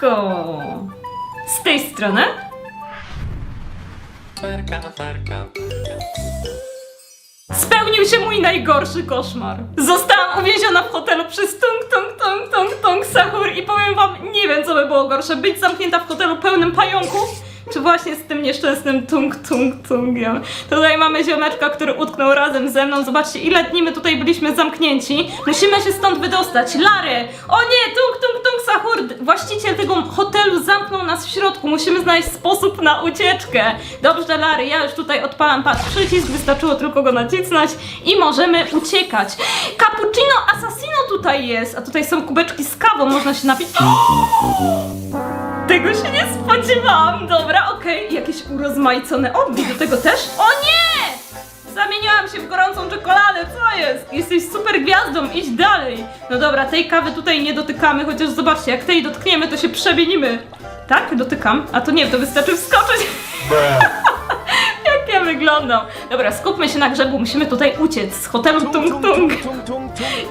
Z tej strony spełnił się mój najgorszy koszmar. Zostałam uwięziona w hotelu przez tung tung tung tung tung sahur i powiem wam, nie wiem co by było gorsze, być zamknięta w hotelu pełnym pająków, czy właśnie z tym nieszczęsnym tung tung tungiem. Tutaj mamy ziomeczka, który utknął razem ze mną. Zobaczcie, ile dni my tutaj byliśmy zamknięci. Musimy się stąd wydostać. Lary! O nie, tung tung tung sahur! Właściciel tego hotelu zamknął nas w środku. Musimy znaleźć sposób na ucieczkę. Dobrze, Lary, ja już tutaj odpalam patrz przycisk, wystarczyło tylko go nacisnąć i możemy uciekać. Cappuccino Assassino tutaj jest, a tutaj są kubeczki z kawą, można się napić. Tego się nie spodziewałam. Dobra, okej. Jakieś urozmaicone odbi do tego też. O nie! Zamieniłam się w gorącą czekoladę, co jest? Jesteś super gwiazdą, idź dalej. No dobra, tej kawy tutaj nie dotykamy, chociaż zobaczcie, jak tej dotkniemy, to się przemienimy. Tak? Dotykam? A to nie, to wystarczy wskoczyć. jak ja wyglądam. Dobra, skupmy się na grzegu, musimy tutaj uciec z hotelu Tung Tung.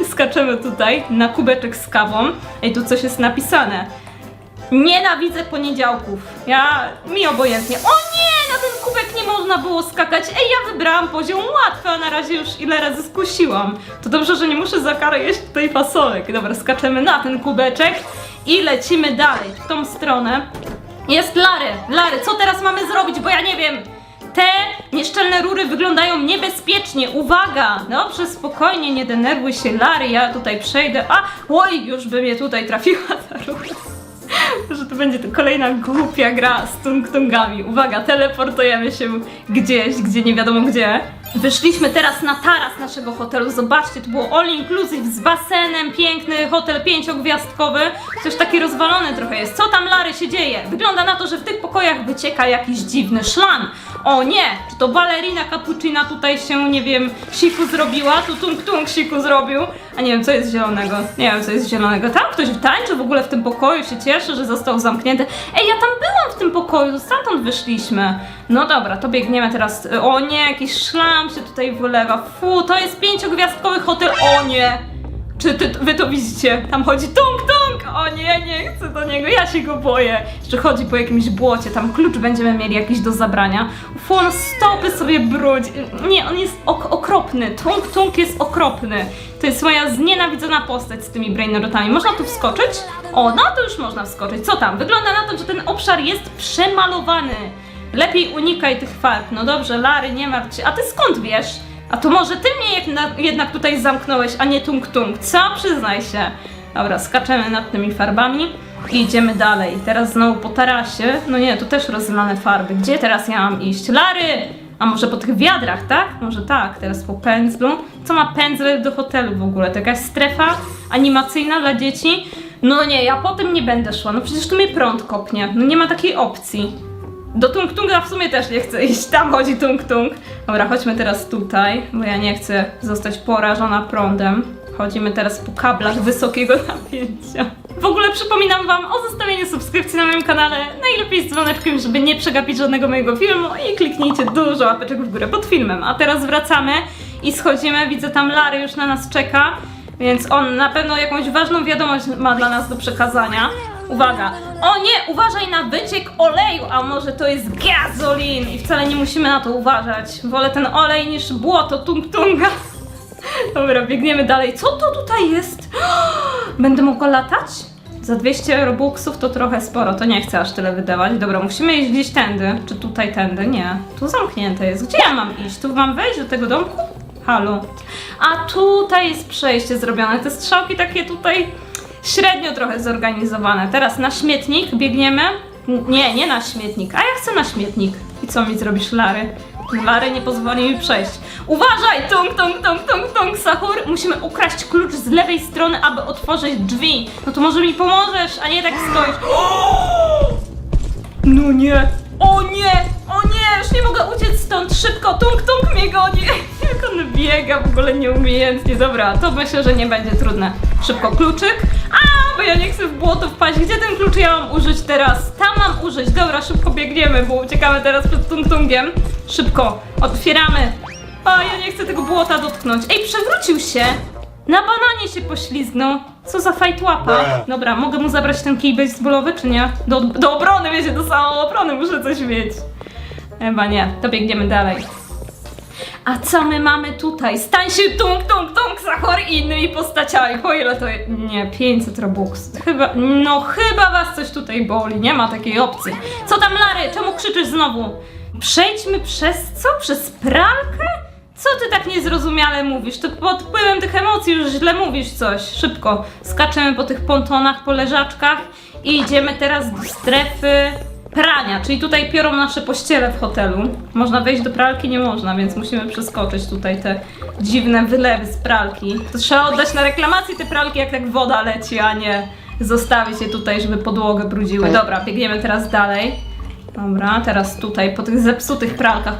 I skaczemy tutaj na kubeczek z kawą. Ej, tu coś jest napisane. Nienawidzę poniedziałków. Ja, mi obojętnie. O nie, na ten kubek nie można było skakać. Ej, ja wybrałam poziom łatwy, a na razie już ile razy skusiłam. To dobrze, że nie muszę za karę jeść tutaj fasolek. Dobra, skaczemy na ten kubeczek i lecimy dalej, w tą stronę. Jest Lary, Lary, co teraz mamy zrobić, bo ja nie wiem. Te nieszczelne rury wyglądają niebezpiecznie. Uwaga! Dobrze, spokojnie, nie denerwuj się, Lary. Ja tutaj przejdę. A, oj, już by mnie tutaj trafiła ta rura. Że to będzie to kolejna głupia gra z tung-tungami. Uwaga, teleportujemy się gdzieś, gdzie nie wiadomo gdzie. Wyszliśmy teraz na taras naszego hotelu. Zobaczcie, to było all inclusive z basenem, piękny hotel pięciogwiazdkowy. Coś taki rozwalony trochę jest. Co tam Lary się dzieje? Wygląda na to, że w tych pokojach wycieka jakiś dziwny szlam. O nie! Czy to balerina cappuccina tutaj się, nie wiem, siku zrobiła? Tu tung-tung siku zrobił. A nie wiem, co jest zielonego. Nie wiem, co jest zielonego. Tam ktoś tańczy w ogóle w tym pokoju, się cieszy, że został zamknięty. Ej, ja tam byłam w tym pokoju, stamtąd wyszliśmy. No dobra, to biegniemy teraz. O nie, jakiś szlam się tutaj wylewa. Fu, to jest pięciogwiazdkowy hotel. O nie! Czy ty, wy to widzicie? Tam chodzi tung tung! O nie, nie chcę do niego, ja się go boję. Jeszcze chodzi po jakimś błocie, tam klucz będziemy mieli jakiś do zabrania. Fu, stopy sobie brudzi. Nie, on jest ok okropny. Tung tung jest okropny. To jest moja znienawidzona postać z tymi brainrotami. Można tu wskoczyć? O, no to już można wskoczyć. Co tam? Wygląda na to, że ten obszar jest przemalowany. Lepiej unikaj tych farb. No dobrze, Lary, nie martw się. A ty skąd wiesz? A to może ty mnie jednak, jednak tutaj zamknąłeś, a nie tung tung, co? Przyznaj się. Dobra, skaczemy nad tymi farbami i idziemy dalej. Teraz znowu po tarasie. No nie, tu też rozlane farby. Gdzie teraz ja mam iść? Lary! A może po tych wiadrach, tak? Może tak, teraz po pędzlu. Co ma pędzel do hotelu w ogóle? To jakaś strefa animacyjna dla dzieci? No nie, ja po tym nie będę szła. No przecież tu mnie prąd kopnie. No nie ma takiej opcji. Do Tung Tunga w sumie też nie chcę iść, tam chodzi Tung Tung. Dobra, chodźmy teraz tutaj, bo ja nie chcę zostać porażona prądem. Chodzimy teraz po kablach wysokiego napięcia. W ogóle przypominam Wam o zostawieniu subskrypcji na moim kanale, najlepiej z dzwoneczkiem, żeby nie przegapić żadnego mojego filmu i kliknijcie dużo łapeczek w górę pod filmem. A teraz wracamy i schodzimy, widzę tam Lary już na nas czeka, więc on na pewno jakąś ważną wiadomość ma dla nas do przekazania. Uwaga! O nie, uważaj na wyciek oleju, a może to jest gazolin i wcale nie musimy na to uważać. Wolę ten olej niż błoto tung-tunga. Dobra, biegniemy dalej. Co to tutaj jest? Będę mogła latać? Za 200 robuxów to trochę sporo, to nie chcę aż tyle wydawać. Dobra, musimy iść gdzieś tędy. Czy tutaj tędy? Nie. Tu zamknięte jest. Gdzie ja mam iść? Tu mam wejść do tego domku? Halo. A tutaj jest przejście zrobione. Te strzałki takie tutaj średnio trochę zorganizowane. Teraz na śmietnik biegniemy. Nie, nie na śmietnik, a ja chcę na śmietnik. I co mi zrobisz, Lary? Lary nie pozwoli mi przejść. Uważaj! Tung, tung, tung, tung, tung, Sahur! Musimy ukraść klucz z lewej strony, aby otworzyć drzwi. No to może mi pomożesz, a nie tak stoisz. No nie! O nie! O nie! Już nie mogę uciec stąd! Szybko! Tung, tung mnie goni! Jak on biega w ogóle nieumiejętnie. Dobra, to myślę, że nie będzie trudne. Szybko kluczyk. A, bo ja nie chcę w błoto wpaść. Gdzie ten klucz ja mam użyć teraz? Tam mam użyć. Dobra, szybko biegniemy, bo uciekamy teraz przed tung tungiem. Szybko, otwieramy. A, ja nie chcę tego błota dotknąć. Ej, przewrócił się! Na bananie się poślizgnął. Co za fajtłapa? Dobra, mogę mu zabrać ten kij baseballowy, czy nie? Do, do obrony, wiecie, do samoobrony muszę coś mieć. Chyba nie, to biegniemy dalej. A co my mamy tutaj? Stań się tung tung tung Zachor i innymi postaciami. Po ile to jest? Nie, 500 robux. Chyba, no chyba was coś tutaj boli. Nie ma takiej opcji. Co tam Lary? Czemu krzyczysz znowu? Przejdźmy przez co? Przez pralkę? Co ty tak niezrozumiale mówisz? To pod wpływem tych emocji już źle mówisz coś. Szybko. Skaczemy po tych pontonach, po leżaczkach i idziemy teraz do strefy prania, czyli tutaj piorą nasze pościele w hotelu. Można wejść do pralki? Nie można, więc musimy przeskoczyć tutaj te dziwne wylewy z pralki. To trzeba oddać na reklamację te pralki, jak tak woda leci, a nie zostawić je tutaj, żeby podłogę brudziły. Dobra, biegniemy teraz dalej. Dobra, teraz tutaj po tych zepsutych pralkach.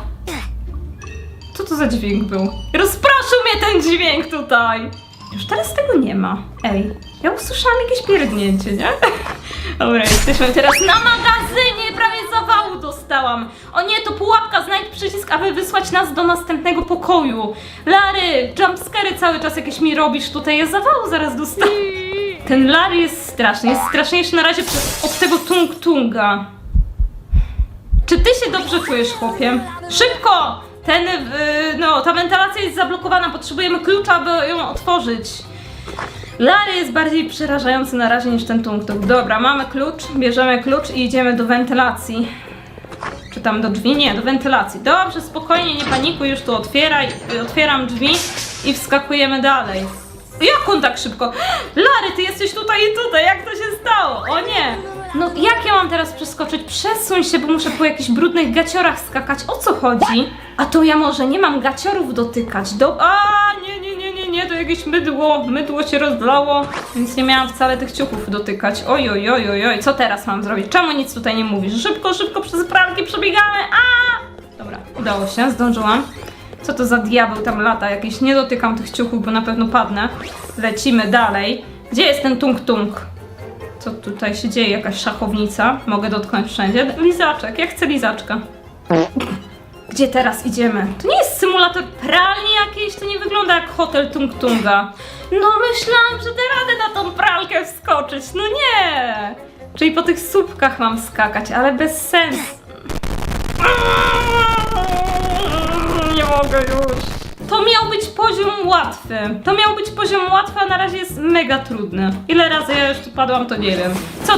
Co to za dźwięk był? Rozproszył mnie ten dźwięk tutaj! Już teraz tego nie ma. Ej, ja usłyszałam jakieś pierdnięcie, nie? Dobra, jesteśmy teraz na magazynie! Prawie zawału dostałam! O nie, to pułapka, znajdź przycisk, aby wysłać nas do następnego pokoju! Lary, jumpscary cały czas jakieś mi robisz tutaj, ja zawału zaraz dostanę. Ten Larry jest straszny, jest straszniejszy na razie przez- od tego Tung Tunga. Czy ty się dobrze czujesz, chłopie? Szybko! Ten, yy, no, ta wentylacja jest zablokowana, potrzebujemy klucza, aby ją otworzyć. Larry jest bardziej przerażający na razie niż ten tung tung. Dobra, mamy klucz, bierzemy klucz i idziemy do wentylacji. Czy tam do drzwi? Nie, do wentylacji. Dobrze, spokojnie, nie panikuj, już tu otwieraj. Otwieram drzwi i wskakujemy dalej. Jak on tak szybko? Lary, ty jesteś tutaj i tutaj, jak to się stało? O nie! No jak ja mam teraz przeskoczyć? Przesuń się, bo muszę po jakichś brudnych gaciorach skakać. O co chodzi? A to ja może nie mam gaciorów dotykać. Do... A nie, nie, to jakieś mydło. Mydło się rozlało, więc nie miałam wcale tych ciuchów dotykać. Oj, oj, oj, oj, oj. Co teraz mam zrobić? Czemu nic tutaj nie mówisz? Szybko, szybko przez pralki przebiegamy. A! Dobra, udało się, zdążyłam. Co to za diabeł tam lata? Jakieś nie dotykam tych ciuchów, bo na pewno padnę. Lecimy dalej. Gdzie jest ten tung tung? Co tutaj się dzieje? Jakaś szachownica? Mogę dotknąć wszędzie. Lizaczek, ja chcę lizaczka. Gdzie teraz idziemy? To nie jest symulator pralni jakiejś, to nie wygląda jak hotel Tung Tunga. No myślałam, że da radę na tą pralkę wskoczyć. No nie! Czyli po tych słupkach mam skakać, ale bez sensu. Nie mogę już. To miał być poziom łatwy. To miał być poziom łatwy, a na razie jest mega trudny. Ile razy ja już tu padłam, to nie wiem. Co?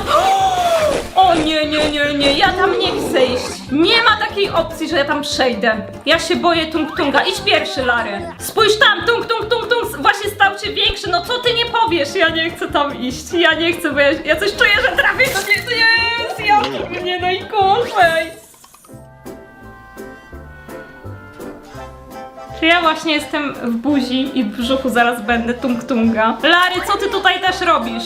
O nie, nie, nie, nie, ja tam nie chcę iść. Nie ma takiej opcji, że ja tam przejdę. Ja się boję Tung Tunga. Idź pierwszy, Lary. Spójrz tam, Tung Tung Tung Tung właśnie stał się większy. No co ty nie powiesz? Ja nie chcę tam iść. Ja nie chcę, bo ja, ja coś czuję, że trafię. To nie, jest. Ja nie najgorzej. Czy ja właśnie jestem w buzi i w brzuchu zaraz będę tung tunga? Lary, co ty tutaj też robisz?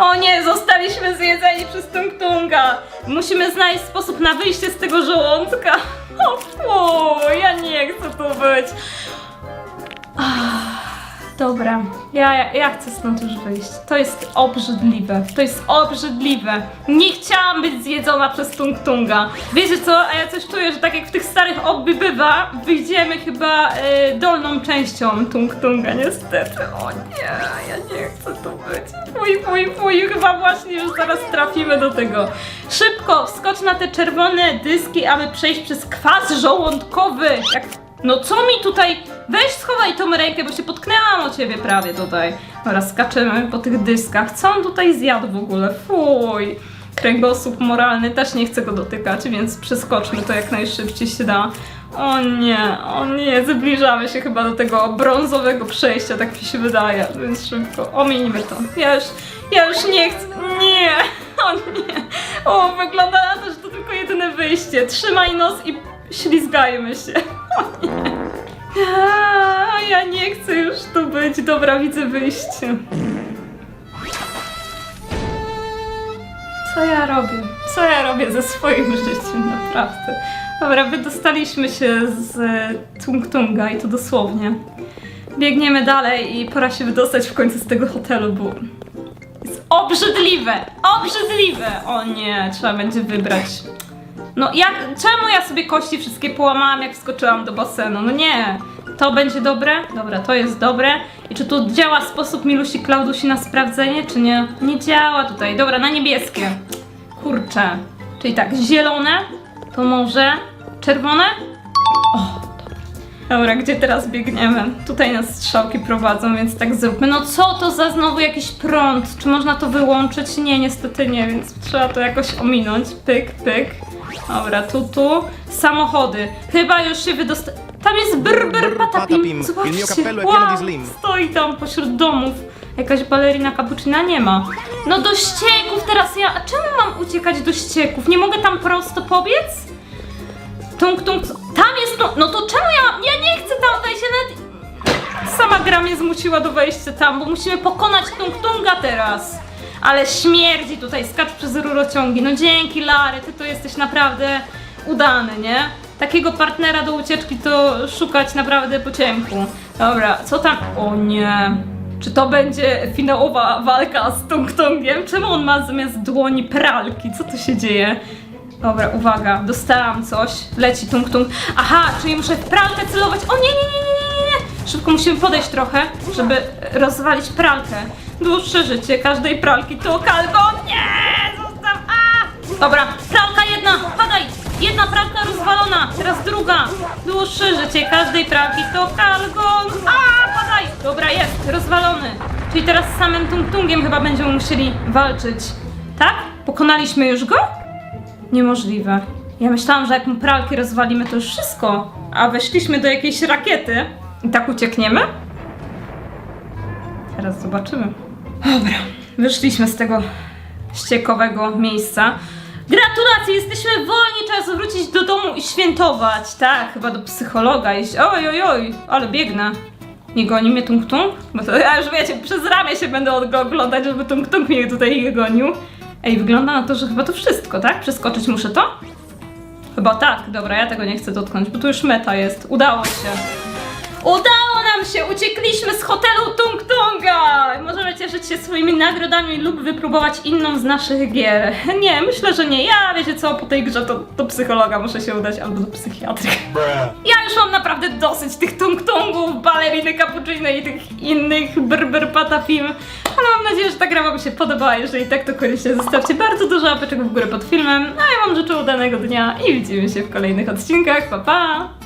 O nie, zostaliśmy zjedzeni przez tung tunga. Musimy znaleźć sposób na wyjście z tego żołądka. O ja nie chcę tu być. Dobra, ja, ja, ja chcę stąd już wyjść. To jest obrzydliwe. To jest obrzydliwe. Nie chciałam być zjedzona przez Tung Tunga. Wiecie co? A ja coś czuję, że tak jak w tych starych obby bywa, wyjdziemy chyba e, dolną częścią Tung Tunga, niestety. O nie, ja nie chcę tu być. Fuj, fuj, fuj, chyba właśnie już zaraz trafimy do tego. Szybko, wskocz na te czerwone dyski, aby przejść przez kwas żołądkowy. Jak no co mi tutaj? Weź schowaj tą rękę, bo się potknęłam o ciebie prawie tutaj. Dobra, skaczemy po tych dyskach. Co on tutaj zjadł w ogóle? Fuj. Kręgosłup moralny, też nie chcę go dotykać, więc przeskoczmy to jak najszybciej się da. O nie, o nie, zbliżamy się chyba do tego brązowego przejścia, tak mi się wydaje, więc szybko, ominimy to. Ja już, ja już nie chcę, nie, o nie. O, wygląda na to, że to tylko jedyne wyjście. Trzymaj nos i ślizgajmy się. Ja nie chcę już tu być. Dobra, widzę wyjście. Co ja robię? Co ja robię ze swoim życiem, naprawdę? Dobra, wydostaliśmy się z Tung Tunga i to dosłownie. Biegniemy dalej i pora się wydostać w końcu z tego hotelu, bo jest obrzydliwe! Obrzydliwe! O nie, trzeba będzie wybrać. No jak, czemu ja sobie kości wszystkie połamałam jak wskoczyłam do basenu? No nie! to będzie dobre? Dobra, to jest dobre. I czy tu działa sposób Milusi Klaudusi na sprawdzenie, czy nie? Nie działa tutaj. Dobra, na niebieskie. Kurczę. Czyli tak, zielone, to może czerwone? O, dobra. Gdzie teraz biegniemy? Tutaj nas strzałki prowadzą, więc tak zróbmy. No co to za znowu jakiś prąd? Czy można to wyłączyć? Nie, niestety nie, więc trzeba to jakoś ominąć. Pyk, pyk. Dobra, tu, tu. Samochody. Chyba już się wydosta... Tam jest brr, brr, patapim. Zobaczcie, wow, stoi tam pośród domów. Jakaś balerina cappuccina nie ma. No do ścieków teraz ja... A czemu mam uciekać do ścieków? Nie mogę tam prosto pobiec? Tung, tung, tam jest, no, no to czemu ja ja nie chcę tam wejść, ja nawet... Sama gra mnie zmusiła do wejścia tam, bo musimy pokonać tung tunga teraz. Ale śmierdzi tutaj, skacz przez rurociągi, no dzięki Lary, ty to jesteś naprawdę udany, nie? Takiego partnera do ucieczki to szukać naprawdę po ciemku. Dobra, co tam, o nie... Czy to będzie finałowa walka z Tung Tungiem? Czemu on ma zamiast dłoni pralki? Co tu się dzieje? Dobra, uwaga, dostałam coś. Leci tung tung. Aha, czyli muszę w pralkę celować. O nie, nie, nie, nie, nie, nie. Szybko musimy podejść trochę, żeby rozwalić pralkę. Dłuższe życie każdej pralki to kalgon. Nie, zostaw. A! Dobra, pralka jedna, padaj. Jedna pralka rozwalona, teraz druga. Dłuższe życie każdej pralki to kalgon. A, padaj. Dobra, jest, rozwalony. Czyli teraz z samym tung tungiem chyba będziemy musieli walczyć. Tak? Pokonaliśmy już go? Niemożliwe. Ja myślałam, że jak mu pralki rozwalimy, to już wszystko. A weszliśmy do jakiejś rakiety i tak uciekniemy? Teraz zobaczymy. Dobra, wyszliśmy z tego ściekowego miejsca. Gratulacje, jesteśmy wolni, czas wrócić do domu i świętować. Tak, chyba do psychologa iść. Oj, oj, oj, ale biegnę. Nie goni mnie tung tung? Bo to ja już wiecie, przez ramię się będę oglądać, żeby tung tung mnie tutaj nie gonił. Ej, wygląda na to, że chyba to wszystko, tak? Przeskoczyć muszę to? Chyba tak, dobra, ja tego nie chcę dotknąć, bo tu już meta jest. Udało się. Udało nam się! Uciekliśmy z hotelu Tung Tunga! Możemy cieszyć się swoimi nagrodami lub wypróbować inną z naszych gier. Nie, myślę, że nie. Ja, wiecie co, po tej grze to do psychologa muszę się udać albo do psychiatry. Ja już mam naprawdę dosyć tych tung tungów, baleriny cappuccino i tych innych brr patafim. Ale mam nadzieję, że ta gra wam się podobała. Jeżeli tak, to koniecznie zostawcie bardzo dużo łapeczek w górę pod filmem. A ja wam życzę udanego dnia i widzimy się w kolejnych odcinkach. Pa pa!